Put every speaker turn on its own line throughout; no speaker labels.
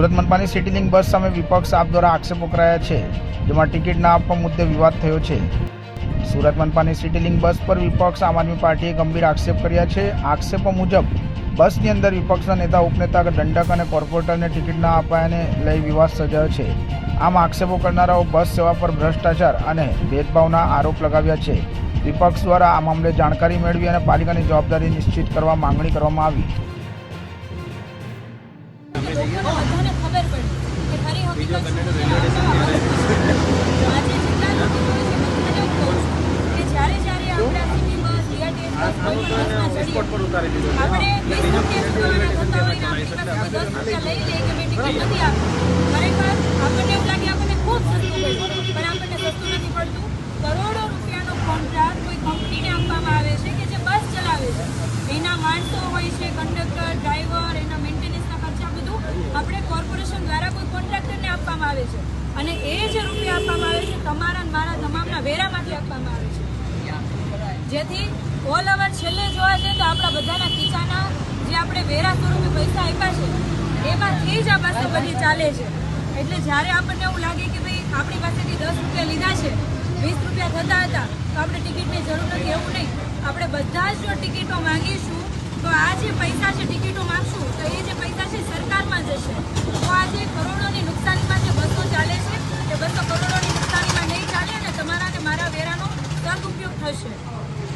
સુરત મનપાની city link bus સામે વિપક્ષ આપ દ્વારા આક્ષેપો કરાયા છે, જેમાં ટિકિટ ના આપવા મુદ્દે વિવાદ થયો છે. સુરત મનપાની સિટી લિંક બસ પર વિપક્ષ આમ આદમી પાર્ટીએ ગંભીર આક્ષેપ કર્યા છે. આક્ષેપો મુજબ, બસની અંદર વિપક્ષના નેતા, ઉપનેતા, દંડક અને કોર્પોરેટરને ટિકિટ ના અપાયાને લઈ વિવાદ સર્જાયો છે. આમ આક્ષેપો કરનારાઓ બસ સેવા પર ભ્રષ્ટાચાર અને ભેદભાવના આરોપ લગાવ્યા છે. વિપક્ષ દ્વારા આ મામલે જાણકારી મેળવી અને પાલિકાની જવાબદારી નિશ્ચિત કરવા માંગણી કરવામાં આવી.
આજે જેટલા લોકો કહું કે જ્યારે જ્યારે આપણે બસ બસ કોઈ પણ રૂપિયા ચૂકવવાના થતા હોય ને આપણી દસ રૂપિયા લઈ લે કે મેં ટિકિટ નથી આપી. ખરેખર આપણને એવું લાગે આપણને ખૂબ સસ્તું પડ્યું પણ આપણને સસ્તું નથી પડતું. કરોડો રૂપિયાનો કોન્ટ્રાક્ટ કોઈ કંપનીને આપવામાં આવે છે કે જે બસ ચલાવે છે એના માણસો હોય છે કંડક્ટર ડ્રાઈવર એના મેન્ટેનન્સના ખર્ચા બધું આપણે કોર્પોરેશન દ્વારા કોઈ કોન્ટ્રાક્ટરને આપવામાં આવે છે અને એ જે રૂપિયા આપવામાં આવે છે, તમારા મારા તમામના વેરામાંથી આપવામાં આવે છે. જેથી ઓલ ઓવર છેલ્લે જોવા જઈએ તો આપણા બધાના ખીચાના જે આપણે વેરા સ્વરૂપે પૈસા આપ્યા છે, એમાંથી જ આ પાસે બધી ચાલે છે. એટલે જ્યારે આપણને એવું લાગે કે ભાઈ આપણી પાસેથી દસ રૂપિયા લીધા છે, વીસ રૂપિયા થતા હતા, તો આપણે ટિકિટની જરૂર નથી, એવું નહીં. આપણે બધા જ જો ટિકિટો માંગીશું, તો આ જે પૈસા છે, ટિકિટો માંગશું, તો એ જે પૈસા છે, સરકારમાં જશે તો આ જે કરોડોની નુકસાનીમાં જે બસો ચાલે છે એ બસો કરોડોની નુકસાનીમાં નહીં ચાલે અને તમારા અને મારા વેરાનો સદુપયોગ થશે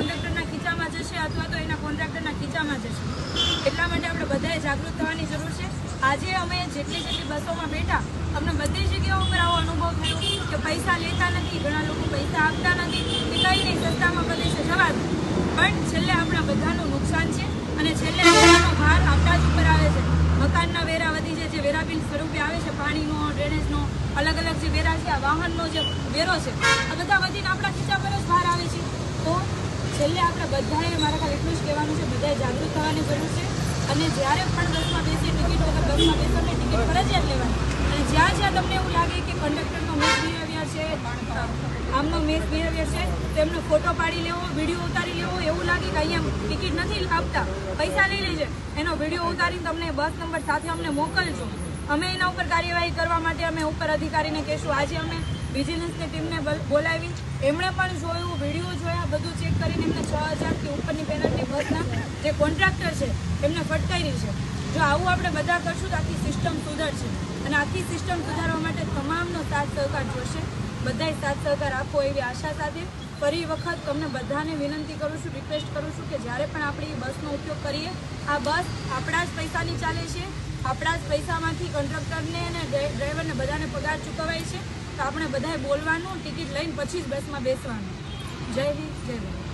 કંડક્ટરના ખીચામાં જશે અથવા તો એના કોન્ટ્રાક્ટરના ખીચામાં જશે. એટલા માટે આપણે બધાએ જાગૃત થવાની જરૂર છે. આજે અમે જેટલી જેટલી બસોમાં બેઠા, અમને બધી જગ્યાઓ પર આવો અનુભવ થયો કે પૈસા લેતા નથી, ઘણા લોકો પૈસા આપતા નથી, કે કંઈ નહીં સસ્તામાં પ્રદેશે જવા પણ છેલ્લે આપણા બધાનું નુકસાન છે અને છેલ્લે ભાર આપણા જ ઉપર આવે છે. મકાનના વેરા વધી છે જે વેરા સ્વરૂપે આવે છે, પાણીનો ડ્રેનેજનો અલગ અલગ જે વેરા છે, આ વાહનનો જે વેરો છે, આ બધા વધીને આપણા ખીચા પર જ ભાર આવે છે. તો છેલ્લે આપણે બધાએ મારા ખાલી એટલું જ કહેવાનું છે, બધાએ જાગૃત થવાની જરૂર છે. અને જ્યારે પણ બસમાં બેસીએ, ટિકિટ વગર બસમાં બેસો એટલે ટિકિટ ફરજિયાત લેવાની. અને જ્યાં જ્યાં તમને એવું લાગે કે કંડક્ટરનો મિસબિહેવિયર છે, આમનો મિસબિહેવિયર છે, તેમનો ફોટો પાડી લેવો, વીડિયો ઉતારી લેવો, એવું લાગે કે અહીંયા ટિકિટ નથી આપતા, પૈસા લઈ લેજે. એનો વીડિયો ઉતારીને તમને બસ નંબર સાથે અમને મોકલજો. અમે એના ઉપર કાર્યવાહી કરવા માટે અમે ઉપર અધિકારીને કહેશું. આજે અમે વિજિલન્સની ટીમને બોલાવી. એમણે પણ જોયું, વીડિયો જોયા, બધું ચેક કરીને એમને છ હજારથી ઉપરની પેનલ્ટી બસના જે કોન્ટ્રાક્ટર છે, એમને ફટકારી છે. જો આવું આપણે બધા કરશું તો આખી સિસ્ટમ સુધરશે. અને આખી સિસ્ટમ સુધારવા માટે તમામનો સાથ સહકાર જોશે. બધાય સાથ સહકાર આપો એવી આશા સાથે. ફરી વખત તમને બધાને વિનંતી કરું છું રિક્વેસ્ટ કરું છું કે જ્યારે પણ આપણે એ બસનો ઉપયોગ કરીએ, આ બસ આપણા જ પૈસાની ચાલે છે. આપણા જ પૈસામાંથી કંડક્ટરને અને ડ્રાઈવરને બધાને પગાર ચૂકવાય છે. તો આપણે બધાએ બોલવાનું ટિકિટ લઈને પછી જ બસમાં બેસવાનું. જય હિન્દ જય ભારત.